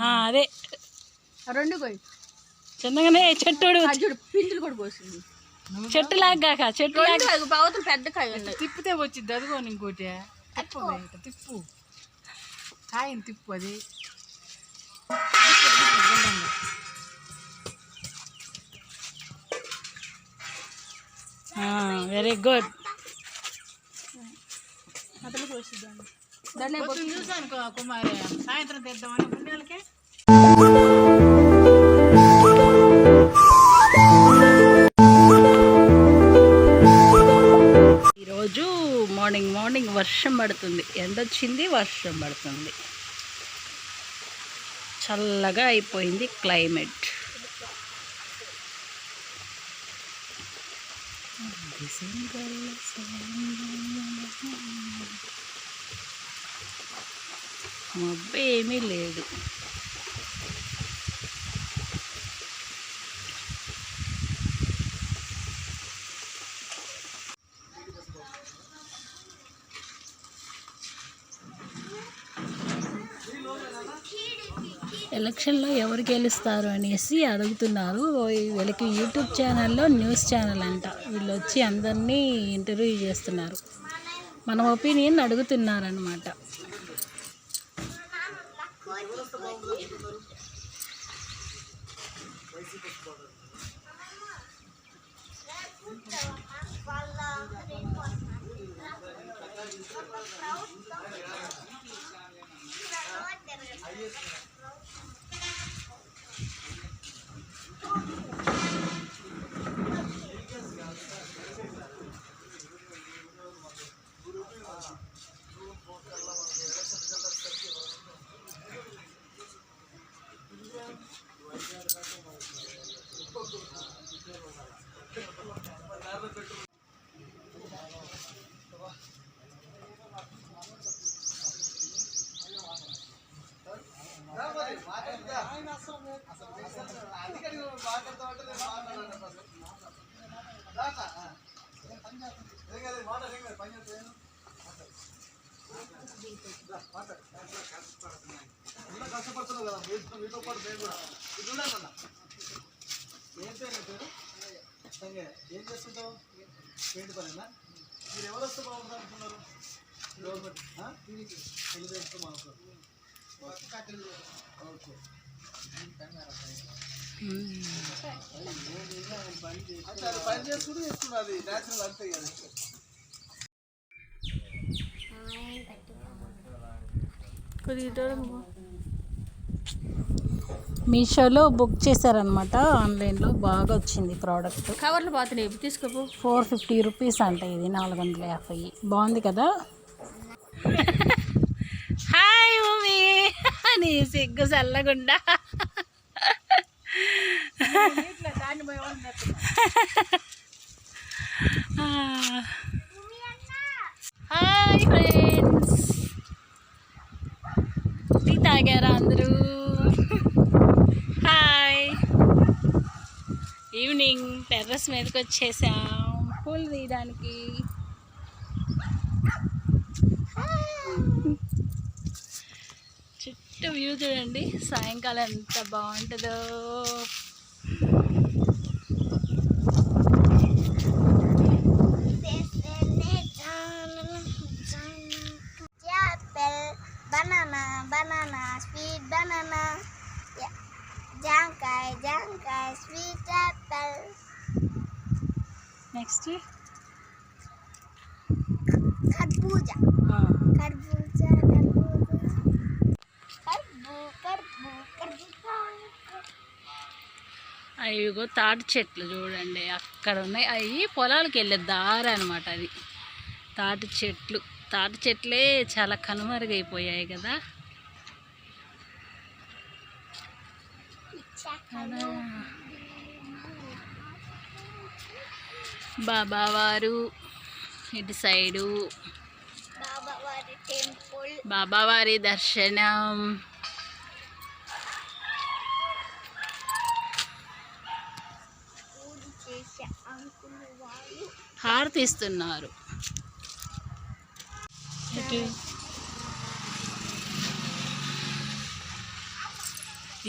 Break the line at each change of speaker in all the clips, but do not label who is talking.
ఆ, అదే.
రెండు పోయి.
చిన్నగానే చెట్టు
చూడు కూడా పోసింది.
చెట్టు లాగాక చెట్టు లాగా.
పెద్ద కాయ
తిప్పితే వచ్చింది అదిగో ఇంకోటి తిప్పు కాయని తిప్పు అది.
వెరీ గుడ్
అతను పోసిద్దాం.
చూసాను కు- కుమారి. సాయంత్రం తెద్దామని గుండెలకి
ఈరోజు మార్నింగ్ మార్నింగ్ వర్షం పడుతుంది. ఎండ వచ్చింది వర్షం పడుతుంది. చల్లగా అయిపోయింది క్లైమేట్. మబ్బు ఏమీ లేదు. ఎలక్షన్లో ఎవరు గెలుస్తారు అనేసి అడుగుతున్నారు. వీళ్ళకి యూట్యూబ్ ఛానల్లో న్యూస్ ఛానల్ అంట. వీళ్ళు వచ్చి అందరినీ ఇంటర్వ్యూ చేస్తున్నారు. మన ఒపీనియన్ అడుగుతున్నారనమాట
ఏం చేస్తుంటావు ఏంటి పనేనా మీరు ఎవరు వస్తే బాగుంటుంది అనుకున్నారు గవర్నమెంట్ తెలుగుదేశం మాట్లాడు ఓకే. అంటే అది పని చేసుకుంటూ చేస్తున్నా అది న్యాచురల్ అంతే కదా
మీషోలో బుక్ చేశారనమాట ఆన్లైన్లో బాగా వచ్చింది ప్రోడక్ట్.
కవర్లు పోతున్నాయి తీసుకోపో.
ఫోర్ ఫిఫ్టీ రూపీస్ అంట ఇది నాలుగు వందల యాభై. బాగుంది కదా? హాయ్ మమ్మీ నీ సిగ్గు చల్లగుండా హాయ్ ఫ్రెండ్స్. టీ తాగారా అందరూ? హాయ్. ఈవినింగ్ టెర్రస్ మీదకి వచ్చేసాం. పూలు తీయడానికి. వ్యూ చూడండి సాయంకాలం ఎంత బాగుంటుందో
banana, sweet banana. Yeah. Jangkai, jangkai, sweet apple.
Next
Kharbuja, kharbuja,
అవిగో తాటి చెట్లు చూడండి. అక్కడ ఉన్నాయి. అవి పొలాలకు వెళ్ళే దారి అనమాట అది. తాటి చెట్లు. తాటి చెట్లే చాలా కనుమరుగైపోయాయి కదా. బాబావారు ఇటు సైడు. బాబావారి దర్శనం. ప్రార్థిస్తున్నారు.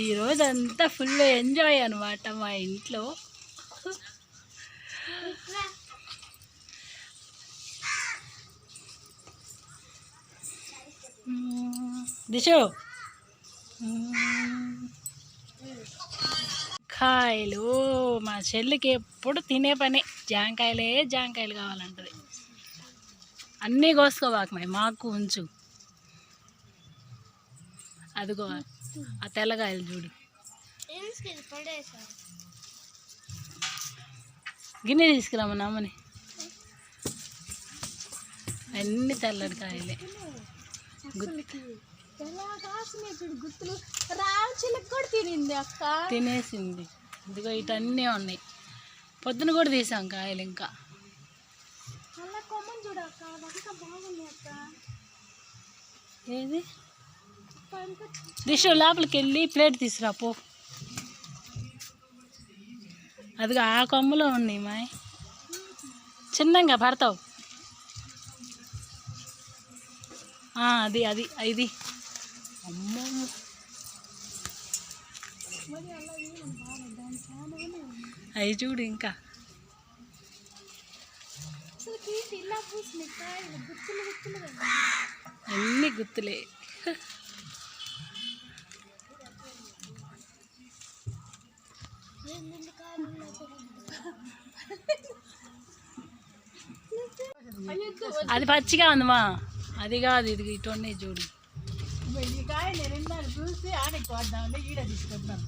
ఈరోజు ఈ అంతా ఫుల్ ఎంజాయ్ అనమాట మా ఇంట్లో. దిశో. మ్మ్. కాయలు మా చెల్లికి ఎప్పుడు తినే పని జాంకాయలే జాంకాయలు కావాలంటది. అన్నీ కోసుకోవాక మరి మాకు ఉంచు. అదిగో ఆ తెల్లకాయలు చూడు. గిన్నె తీసుకురామా అమ్మని అన్ని తెల్లటి కాయలే.
ఎలా కాసినాయి చూడు గుర్తులు రావు చిలక కూడా తినింది అక్క.
తినేసింది. ఇదిగో ఇటన్నీ ఉన్నాయి. పొద్దున కూడా తీసాం కాయలు ఇంకా.
అలా కొమ్మని చూడు అక్క. అదంతా బాగుంది అక్క.
ఏది? దిశ లోపలికి వెళ్ళి ప్లేట్ తీసురా పో. అదిగో ఆ కొమ్మలో ఉన్నాయి మాయ్. చిన్నగా పడతావు. అది అది ఇది. అమ్మో అవి చూడు ఇంకా
అసలు ఇలా పూసినాయి కాయలు గుత్తులు గుత్తులు
అన్ని గుర్తులే అది పచ్చిగా ఉందమ్మా అది కాదు ఇది ఇటు ఉన్నాయి చూడు
ఈ కాయ నేను చూసి ఆడకి కొద్దామని ఈడ తీసుకుంటున్నాను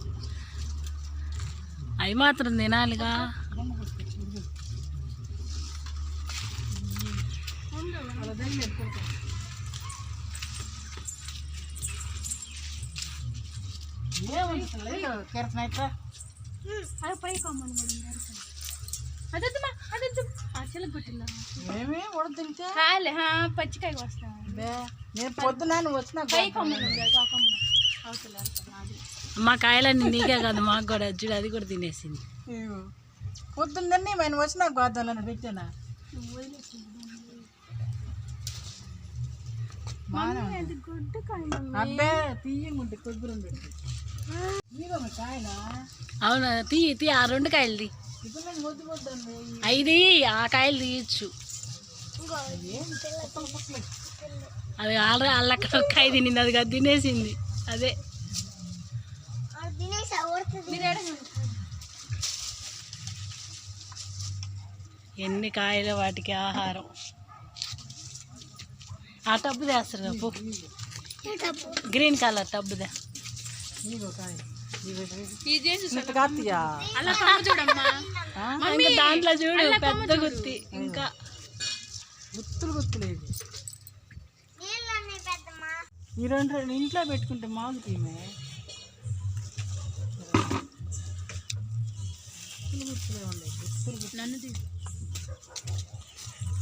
అవి మాత్రం తినాలిగా.
పచ్చికాయ వస్తా
నేను పొద్దున వచ్చిన
మా కాయలన్నీ నీకే కాదు మాకు కూడా చూడు అది కూడా తినేసింది.
పొద్దున్నే నేను వచ్చిన గోదాలని పెట్టానా? అబ్బే కొబ్బరి
అవును తీ తీ ఆ రెండు కాయలు తీ. ఆ కాయలు తీయచ్చు. అది ఆల్రెడీ అల్లక్కడ ఒక కాయ తినింది అది కాదు తినేసింది. అదే. ఎన్ని కాయలు వాటికి ఆహారం. ఆ టబ్బు తెస్తారు పో. గ్రీన్ కలర్ టబ్బుదే దాంట్లో చూడు పెద్ద గుత్తి. ఇంకా
పెద్దమ్మా.
ఈ రెండు రెండు ఇంట్లో పెట్టుకుంటే గుత్తులు
నన్ను తీసు.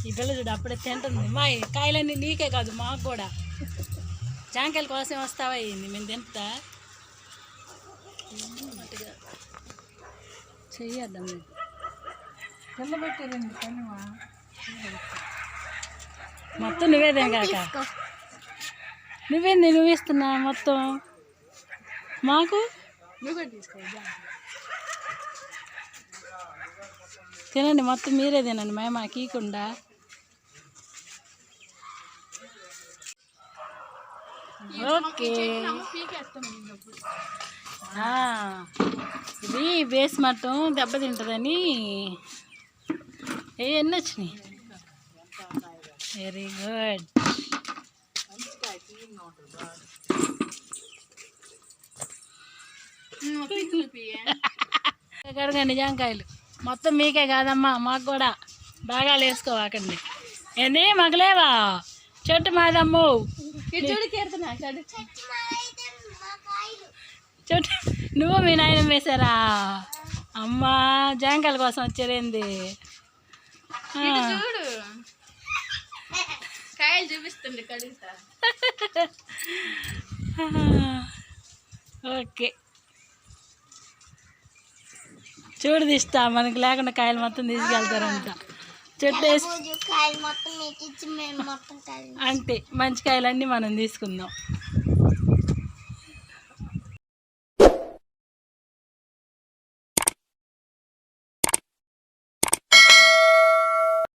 ఈ పిల్ల చూడు అప్పుడే తింటుంది మా కాయలన్నీ నీకే కాదు మాకు కూడా. జాంకాయల కోసం వస్తావా అయింది మేము తింటా చెయ్యద్దాం
పిల్ల పెట్టారండి పనివా?
మొత్తం నువ్వేదే కాక. నువ్వేంది నువ్వు ఇస్తున్నా మొత్తం. మాకు? తినండి మొత్తం మీరే తినండి మేము మాకు ఇవ్వకుండా ఓకే. ఇది బేస్ మట్టం దెబ్బతింటుందని. ఏ ఎన్ని వచ్చినాయి? వెరీ గుడ్
పీకులు పీయ
కడగండి జాంకాయలు మొత్తం మీకే కాదమ్మా మాకు కూడా. బాగా వేసుకోవాకండి ఏంది మగలేవా చెట్టు మాదమ్ము. చెట్టు నువ్వు మీ నాయన వేసారా అమ్మా జాంకాయల కోసం వచ్చారేంది?
చూడు. కాయలు చూపిస్తుంది కడుగుతా.
ఓకే. చూడు తీస్తా మనకి లేకుండా కాయలు మొత్తం తీసుకెళ్తారంట చెట్టు వేసి అంటే మంచి కాయలన్నీ మనం తీసుకుందాం.